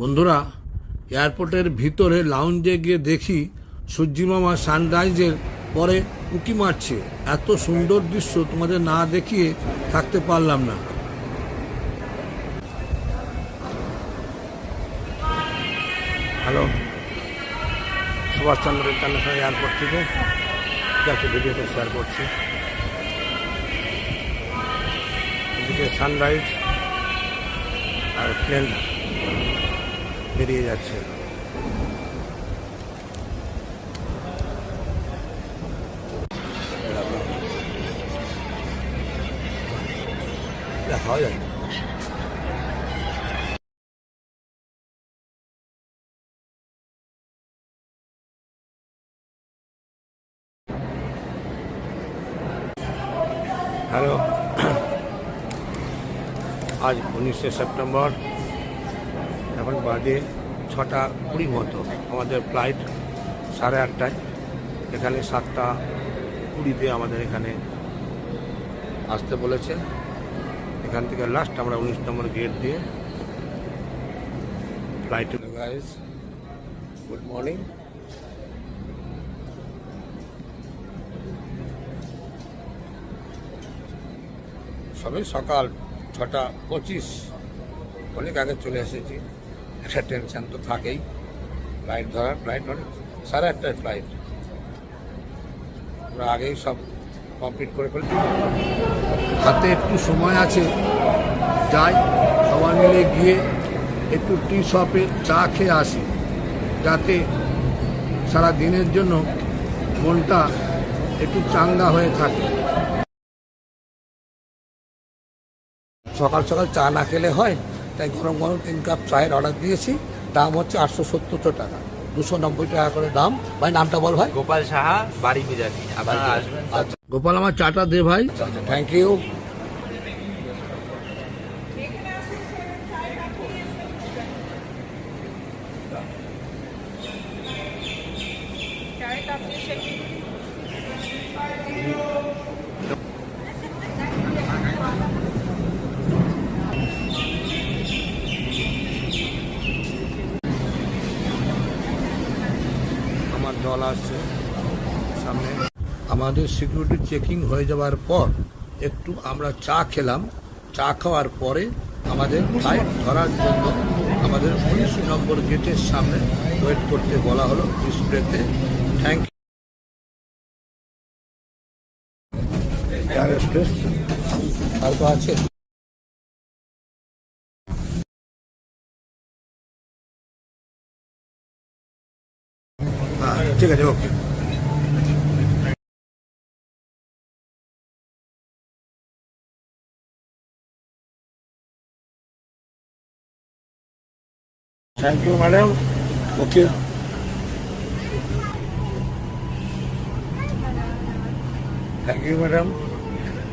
বন্ধুরা, এয়ারপোর্টের ভিতরে লাউঞ্জে গিয়ে দেখি সূর্যি মামা সানরাইজের পরে উঁকি মারছে। এত সুন্দর দৃশ্য তোমাদের না দেখিয়ে থাকতে পারলাম না। হ্যালো, সুভাষচন্দ্র ইন্টারন্যাশনাল এয়ারপোর্ট থেকে। যাকে ভিডিওতে শেয়ার করছি। সানরাইজ আর প্লেন। বেরিয়ে যাচ্ছে। হয় হ্যালো। আজ উনিশে সেপ্টেম্বর। এখন বাজে ছটা কুড়ি মতো। আমাদের ফ্লাইট সাড়ে আটটায়। এখানে সাতটা কুড়িতে আমাদের এখানে আসতে বলেছে। এখান থেকে লাস্ট আমরা উনিশ নম্বর গেট দিয়ে ফ্লাইট গাইজ গুড মর্নিং সবে সকাল ছটা পঁচিশ। অনেক আগে চলে এসেছি। একটা টেনশন তো থাকেই। ফ্লাইট ধরার ফ্লাইট ধরে সাড়ে আটটায় ফ্লাইট আমরা আগেই সব কমপ্লিট করে ফেলি হাতে একটু সময় আছে, যাই, সবাই মিলে গিয়ে একটু টি শপে চা খেয়ে আসি, যাতে সারা দিনের জন্য মনটা একটু চাঙ্গা হয়ে থাকে। সকাল সকাল চা না খেলে হয় তাই গরম গরম তিন কাপ চায়ের অর্ডার দিয়েছি। দাম হচ্ছে আটশো সত্তর টাকা। দুশো নব্বই টাকা করে দাম। ভাই নামটা বল ভাই। গোপাল সাহা বাড়ি বিরাটি আবার আসবেন। আচ্ছা। গোপাল আমার চাটা দে ভাই। থ্যাংক ইউ আমার দল আসছে সামনে আমাদের সিকিউরিটি চেকিং হয়ে যাওয়ার পর একটু আমরা চা খেলাম। চা খাওয়ার পরে আমাদের ফ্লাইট ধরার জন্য আমাদের উনিশ নম্বর গেটের সামনে ওয়েট করতে বলা হলো ডিসপ্লেতে থ্যাংক ইউ আছে। হ্যাঁ ঠিক আছে okay thank you madam okay thank you madam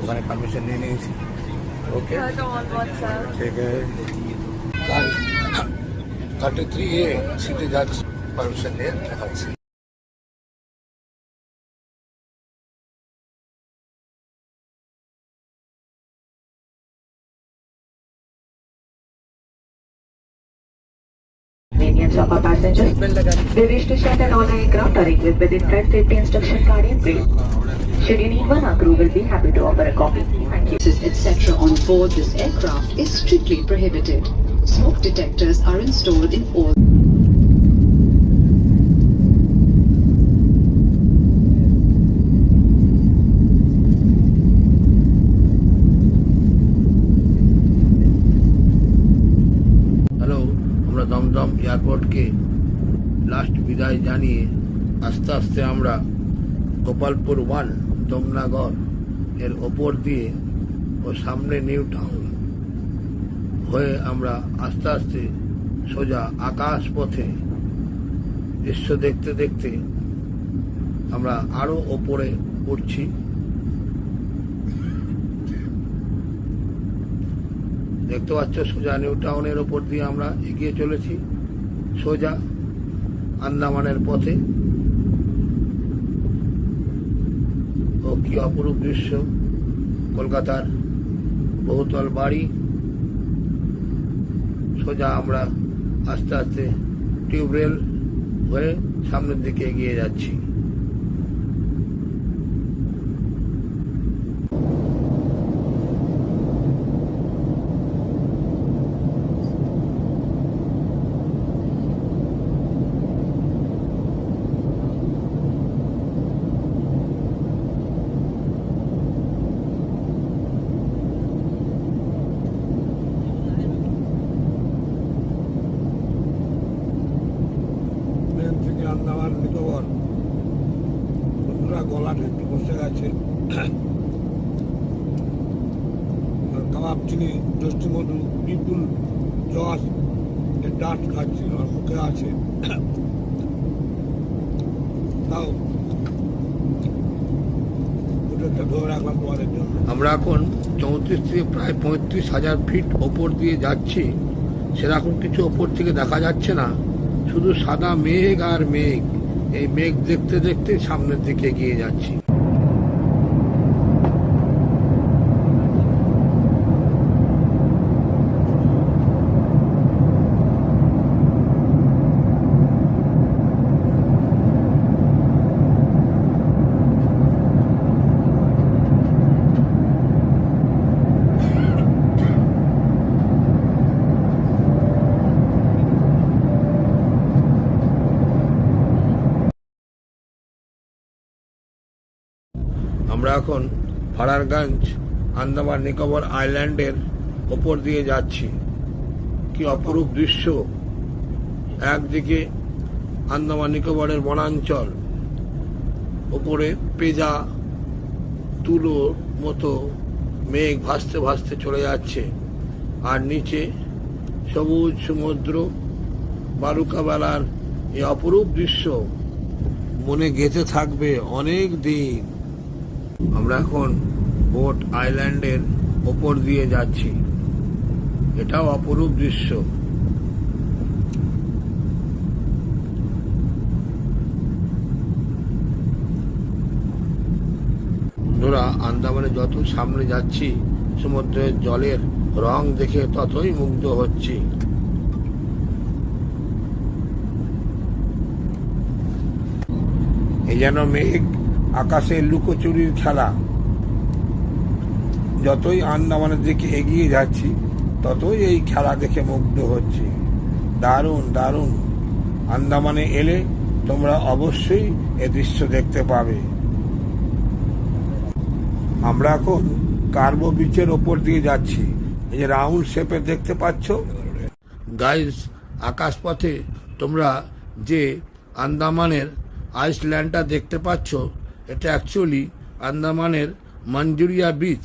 ওখানে পারমিশন নিয়ে নিয়েছি ওকে ঠিক আছে থার্টি থ্রি এ সিটে যাচ্ছি পারমিশন নিয়ে দেখাচ্ছি Convenience passengers. They wish to check that all aircraft are equipped with infrared safety instruction card in brief. Should you need one, our crew will be happy to offer a copy. Thank you. etc. on board this aircraft is strictly prohibited. Smoke detectors are installed in all এয়ারপোর্টকে last বিদায় জানিয়ে আস্তে আস্তে আমরা Gopalpur one দমনাগর এর ওপর দিয়ে ও সামনে নিউ টাউন হয়ে আমরা আস্তে আস্তে সোজা আকাশ পথে দৃশ্য দেখতে দেখতে আমরা আরও ওপরে উঠছি। দেখতে পাচ্ছ সোজা নিউ টাউনের ওপর দিয়ে আমরা এগিয়ে চলেছি। সোজা আন্দামানের পথে। ও কি অপরূপ দৃশ্য, কলকাতার বহুতল বাড়ি। সোজা আমরা আস্তে আস্তে টিউবওয়েল হয়ে সামনের দিকে এগিয়ে যাচ্ছি প্লেন থেকে আন্দামান নিকোবর বন্ধুরা গলা ঠেকতে বসে গেছে আর কাবাব চিনি দোষ্টি মধু, বিপুল এর ডাট খাচ্ছি আমার মুখে আছে। তাও আমরা এখন চৌত্রিশ থেকে প্রায় পঁয়ত্রিশ হাজার ফিট ওপর দিয়ে যাচ্ছি। সেরকম কিছু ওপর থেকে দেখা যাচ্ছে না। শুধু সাদা মেঘ আর মেঘ। এই মেঘ দেখতে দেখতে সামনের দিকে এগিয়ে যাচ্ছি। আমরা এখন ফারারগঞ্জ, আন্দামান, নিকোবর আইল্যান্ডের ওপর দিয়ে যাচ্ছি। কি অপরূপ দৃশ্য। একদিকে আন্দামান, নিকোবরের বনাঞ্চল, ওপরে পেজা তুলো মতো মেঘ ভাসতে ভাসতে চলে যাচ্ছে। আর নিচে সবুজ সমুদ্র বালুকাবেলার এই অপরূপ দৃশ্য। মনে গেঁথে থাকবে অনেক দিন। আমরা এখন বোট আইল্যান্ডের ওপর দিয়ে যাচ্ছি। এটাও অপরূপ দৃশ্য। বন্ধুরা আন্দামানে যত সামনে যাচ্ছি, সমুদ্রের জলের রং দেখে ততই মুগ্ধ হচ্ছি। এই যেন মেঘ আকাশে লুকোচুরির খেলা। যতই আন্দামানের দিকে এগিয়ে যাচ্ছি, ততই এই খেলা দেখে মুগ্ধ হচ্ছি। দারুণ দারুণ। আন্দামানে এলে তোমরা অবশ্যই এ দৃশ্য দেখতে পাবে। আমরা এখন কার্বো বিচের ওপর দিয়ে যাচ্ছি। এই যে রাউন্ড শেপে দেখতে পাচ্ছ? গাইস আকাশপথে তোমরা যে আন্দামানের আইসল্যান্ডটা দেখতে পাচ্ছ এটা অ্যাকচুয়ালি আন্দামানের মঞ্জুরিয়া বিচ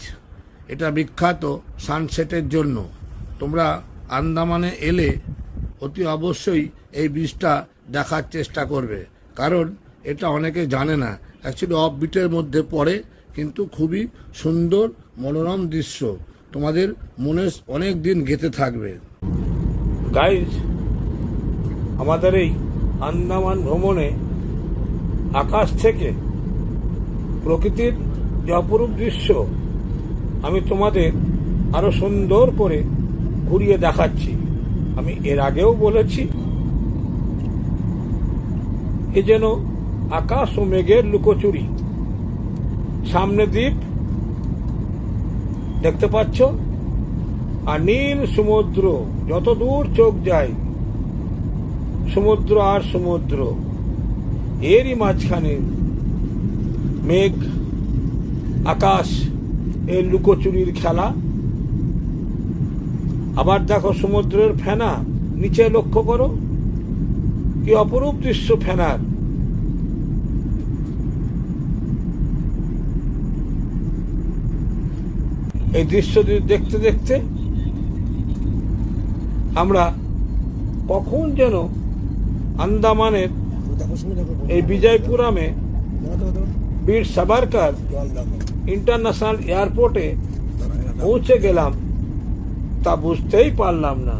এটা বিখ্যাত সানসেটের জন্য। তোমরা আন্দামানে এলে অতি অবশ্যই এই বীজটা দেখার চেষ্টা করবে। কারণ এটা অনেকে জানে না। অ্যাকচুয়ালি অফ বিটের মধ্যে পড়ে, কিন্তু খুবই সুন্দর, মনোরম দৃশ্য। তোমাদের মনে অনেক দিন গেঁথে থাকবে। গাইজ আমাদের এই আন্দামান ভ্রমণে আকাশ থেকে প্রকৃতির যে অপরূপ দৃশ্য, আমি তোমাদের আরও সুন্দর করে ঘুরিয়ে দেখাচ্ছি। আমি এর আগেও বলেছি, এ যেন আকাশ ও মেঘের লুকোচুরি। সামনে দ্বীপ, দেখতে পাচ্ছ? আর নীল সমুদ্র, যত দূর চোখ যায়, সমুদ্র আর সমুদ্র, এরই মাঝখানে মেঘ, আকাশ, এর লুকোচুরির খেলা। আবার দেখো সমুদ্রের ফেনা, নিচে লক্ষ্য করো। কি অপরূপ দৃশ্য ফেনার। এই দৃশ্য দেখতে দেখতে আমরা কখন যেন আন্দামানের এই বিজয়পুরামে বীর সাবারকার ইন্টারন্যাশনাল এয়ারপোর্টে পৌঁছে গেলাম তা বুঝতেই পারলাম না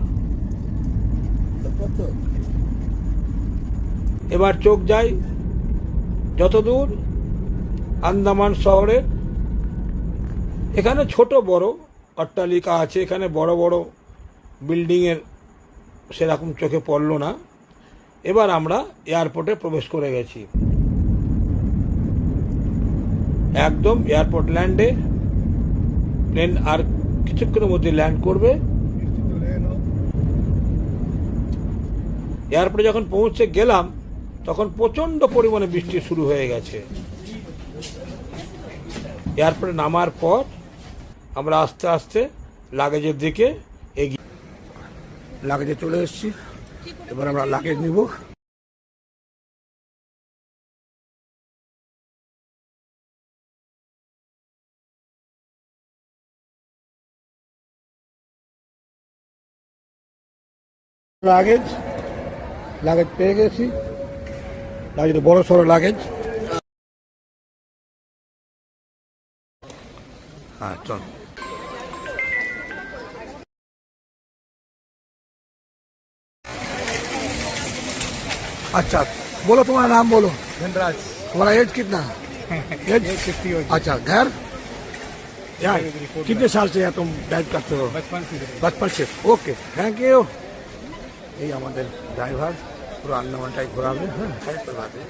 এবার চোখ যাই যতদূর আন্দামান শহরের এখানে ছোট বড় অট্টালিকা আছে এখানে বড় বড় বিল্ডিংয়ের সেরকম চোখে পড়ল না এবার আমরা এয়ারপোর্টে প্রবেশ করে গেছি একদম এয়ারপোর্ট ল্যান্ডে প্লেন আর কিছুক্ষণের মধ্যে ল্যান্ড করবে। এয়ারপোর্টে যখন পৌঁছে গেলাম, তখন প্রচণ্ড পরিমাণে বৃষ্টি শুরু হয়ে গেছে। এয়ারপোর্টে নামার পর আমরা আস্তে আস্তে লাগেজের দিকে এগিয়ে লাগেজে চলে এসেছি। এবার আমরা লাগেজ নিব। লাগেজ লাগেজ পেয়ে গেছি লাগেজ বড় সড়ো লাগেজ হ্যাঁ চল अच्छा बोलो तुम्हारा नाम बोलो धनराज तुम्हारा एज कितना एज कितनी हो अच्छा घर यार कितने साल से यार तुम ड्राइव करते हो बचपन से बचपन से ওকে থ্যাংক ইউ এই আমাদের ড্রাইভার, পুরো আন্দামানটাই ঘোরাবে হ্যাঁ খাই তো বাদে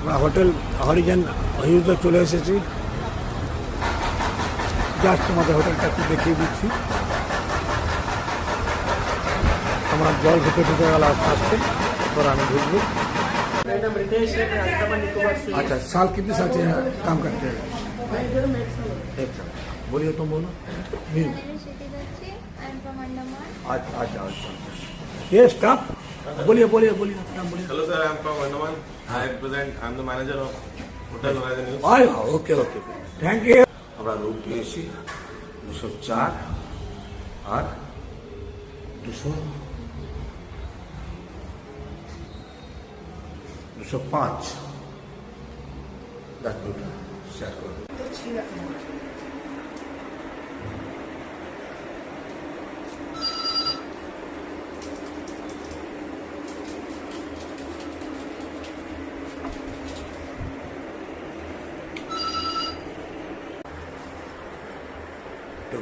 আমরা হোটেল হরিজন হিউজে চলে এসেছি। জাস্ট তোমাদের হোটেলটা একটু দেখিয়ে দিচ্ছি আমার জল ঢুকে ঢুকে গেল আস্তে আস্তে এবার আমি ঢুকবো मेरा नाम रितेश है मैं अंडमान निकोबार से अच्छा साल कितने साल से यहाँ काम करते हैं एक साल बोलिए तुम बोलो नहीं My name is Shruti Dachchi. I am from Andaman. अच्छा अच्छा अच्छा ये स्टाफ बोलिए बोलिए बोलिए अपना बोलिए Hello sir, I'm from Andaman. I represent, I'm the manager of Hotel Horizon News. আয় ওকে ওকে থ্যাংক ইউ আমরা রুম পেয়েছি দুশো চার আর দুশো দুশো পাঁচ। দুটা শেয়ার করবে।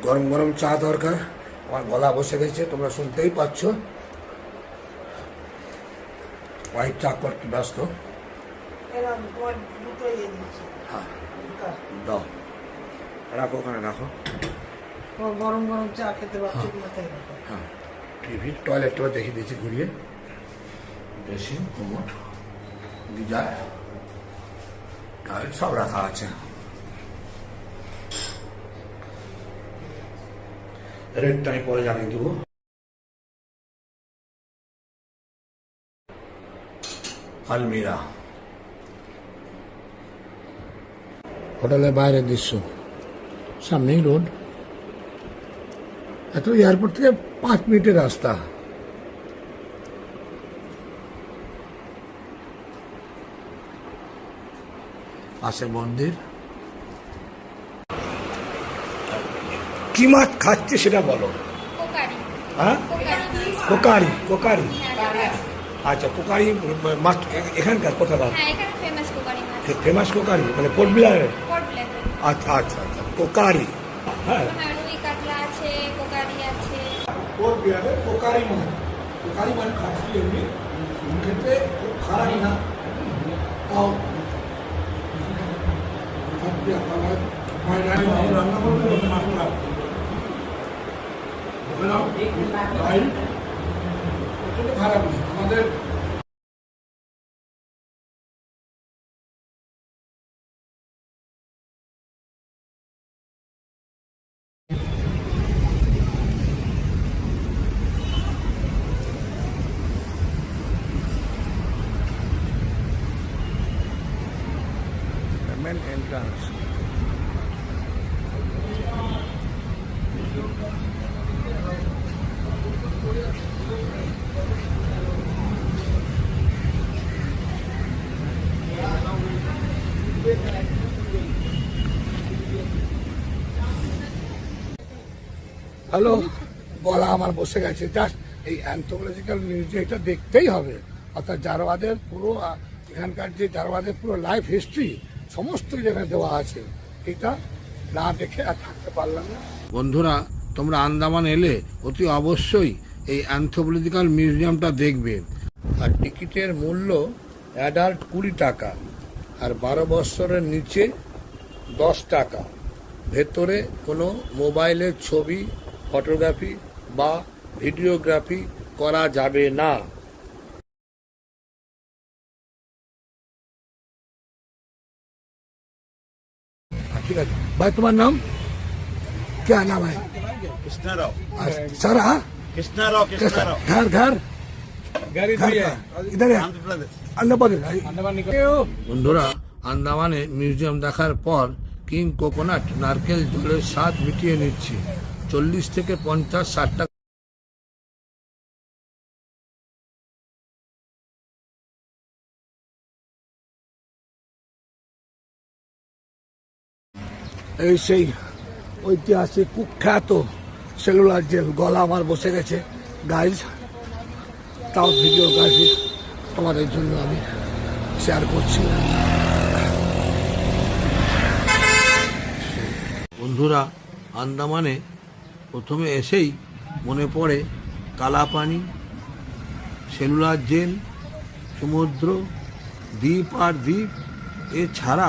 গরম গরম চা দরকার। আমার গলা বসে গেছে তোমরা শুনতেই পাচ্ছ। ওয়াইফ চা করতে ব্যস্ত। ইয়ে হ্যাঁ। দাও। রাখো ওখানে রাখো। গরম গরম চা খেতে পারছ হ্যাঁ। টিভি টয়লেটটা দেখিয়ে দিয়েছি ঘুরিয়ে। বেশি কোমট গিজার টয়লেট সব রাখা আছে। রেটটা আমি পরে জানিয়ে দেবো। আলমিরা। হোটেলের বাইরের দৃশ্য। সামনেই রোড। এত এয়ারপোর্ট থেকে পাঁচ মিনিটের রাস্তা। পাশে মন্দির। কি মাছ খাচ্ছে সেটা বলো। কোকারি। হ্যাঁ? কোকারি কোকারি। কোকারি আচ্ছা কোকারি মাছ এখানকার কোথাকার? হ্যাঁ ফেমাস কোকারি মাছ। ফেমাস কোকারি? মানে পোর্ট বিলারের আচ্ছা আচ্ছা আচ্ছা কোকারি। হ্যাঁ। হ্যাঁ কোকারি কোকারি খাচ্ছি এমনি খেতে খারাপ না। তাও। রান্না করবে খারাপ নেই আমাদের হ্যালো? গলা আমার বসে গেছে। জাস্ট এই অ্যান্থোলজিক্যাল মিউজিয়ামটা দেখতেই হবে। অর্থাৎ জারওয়াদের পুরো এখানকার যে জারওয়াদের পুরো লাইফ হিস্ট্রি সমস্ত যেখানে দেওয়া আছে, এটা না দেখে আর থাকতে পারলাম না। বন্ধুরা, তোমরা আন্দামান এলে অতি অবশ্যই এই অ্যান্থোপোলজিক্যাল মিউজিয়ামটা দেখবে। আর টিকিটের মূল্য অ্যাডাল্ট কুড়ি টাকা আর বারো বছরের নিচে দশ টাকা। ভেতরে কোনো মোবাইলের ছবি ফটোগ্রাফি বা ভিডিওগ্রাফি করা যাবে না ঠিক আছে ভাই তোমার নাম क्या नाम है कृष्णा राव सर हाँ कृष्णा राव कृष्णा राव घर घर घर घर इधर ही है का- इधर है आंध्र प्रदेश আন্দামান अंडमान বন্ধুরা আন্দামানে মিউজিয়াম দেখার পর কিং কোকোনাট নারকেল জলের স্বাদ মিটিয়ে নিচ্ছি চল্লিশ থেকে পঞ্চাশ ষাট টাকা। এই সেই ঐতিহাসিক কুখ্যাত সেলুলার জেল গলা আমার বসে গেছে। গাইজ তাও ভিডিওগ্রাফি তোমাদের জন্য আমি শেয়ার করছি। বন্ধুরা আন্দামানে প্রথমে এসেই মনে পড়ে কালাপানি, সেলুলার জেল, সমুদ্র, দ্বীপ আর দ্বীপ। এছাড়া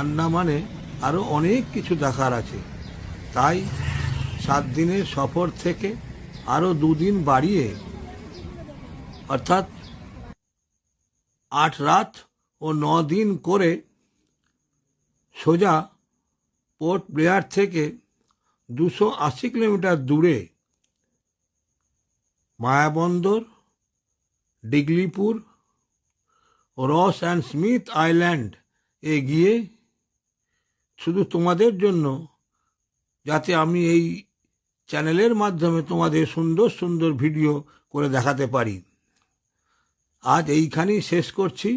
আন্দামানে আরও অনেক কিছু দেখার আছে। তাই সাত দিনের সফর থেকে আরও দুদিন বাড়িয়ে, অর্থাৎ আট রাত ও ন দিন করে সোজা পোর্ট ব্লেয়ার থেকে দুশো আশি কিলোমিটার দূরে মায়াবন্দর, ডিগলিপুর, রস অ্যান্ড স্মিথ আইল্যান্ড এ গিয়ে শুধু তোমাদের জন্য, যাতে আমি এই চ্যানেলের মাধ্যমে তোমাদের সুন্দর সুন্দর ভিডিও করে দেখাতে পারি। আজ এইখানেই শেষ করছি।